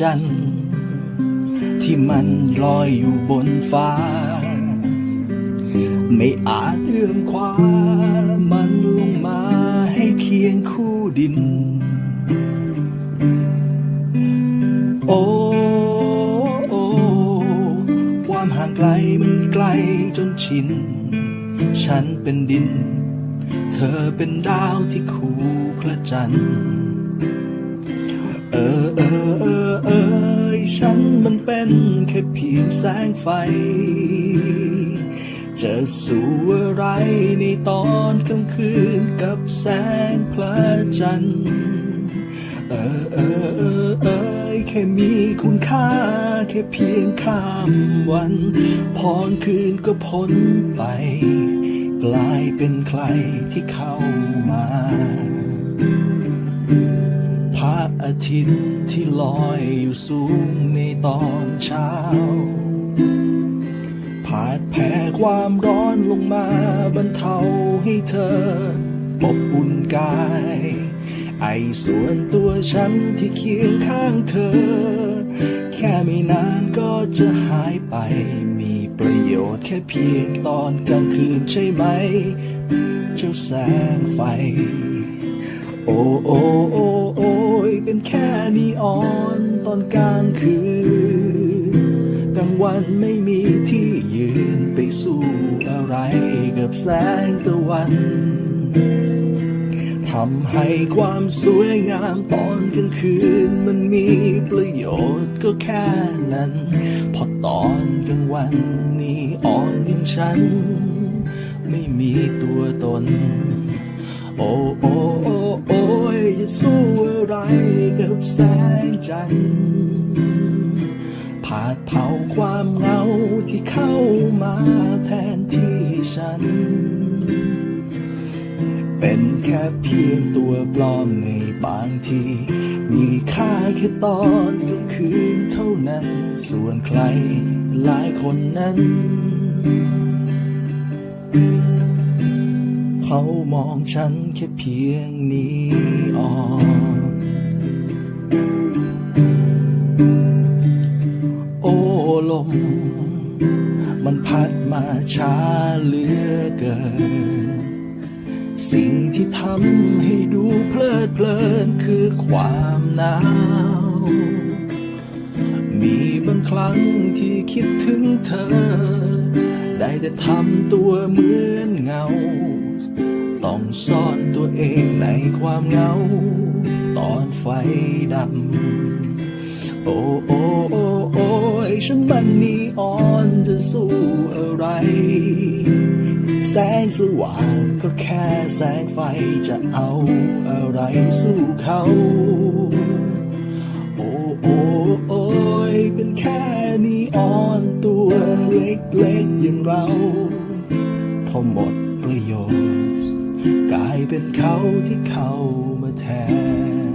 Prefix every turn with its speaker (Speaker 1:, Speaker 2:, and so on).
Speaker 1: จันทร์ที่มันลอยอยู่บนฟ้า ไม่อาจเอื้อมคว้ามันลงมาให้เคียงคู่ดิน โอ้โอความห่างไกลมันไกลจนชิน ฉันเป็นดิน เธอเป็นดาวที่คู่พระจันทร์ ออเออเออเออฉันมันเป็นแค่เพียงแสงไฟ จะสู่อะไรในตอนกลางคืนกับแสงพระจันทร์เออเออเออเออแค่มีคุณค่าแค่เพียงข้ามวันพรคืนก็พ้นไป กลายเป็นใครที่เข้ามา อาทิตย์ที่ลอยอยู่สูงในตอนเช้า ผาดแผ่ความร้อนลงมาบรรเทาให้เธออบอุ่นกาย ไอส่วนตัวฉันที่เคียงข้างเธอ แค่ไม่นานก็จะหายไป มีประโยชน์แค่เพียงตอนกลางคืนใช่ไหม เจ้าแสงไฟ โอ้โอ้โอ้โอ้ เป็นแค่นีออนตอนกลางคืนกลางวันไม่มีที่ยืนไปสู้อะไรกับแสงตะวันทำให้ความสวยงามตอนกลางคืน มันมีประโยชน์ก็แค่นั้น พอตอนกลางวันนีอ่อนอย่างฉัน ไม่มีตัวตน โอ้โอ้โอ้โอ้ยสู้ กับแสงจันทร์ผาดเผาความเหงาที่เข้ามาแทนที่ฉัน เป็นแค่เพียงตัวปลอมในบางที มีค่าแค่ตอนกลางคืนเท่านั้น ส่วนใครหลายคนนั้นเขามองฉันแค่เพียงนี้ออน ลม มันพัดมาช้าเหลือเกิน สิ่งที่ทำให้ดูเพลิดเพลินคือความหนาว มีบางครั้งที่คิดถึงเธอ ได้แต่ทำตัวเหมือนเงา ต้องซ่อนตัวเองในความเหงา ตอนไฟดำโอ้โอ้โอ ฉันมันนีออนจะสู้อะไร แสงสว่างก็แค่แสงไฟจะเอาอะไรสู้เขา โอ้โอ้โอ้ยเป็นแค่นีออนตัวเล็กๆอย่างเราพอหมดประโยชน์กลายเป็นเขาที่เข้ามาแทน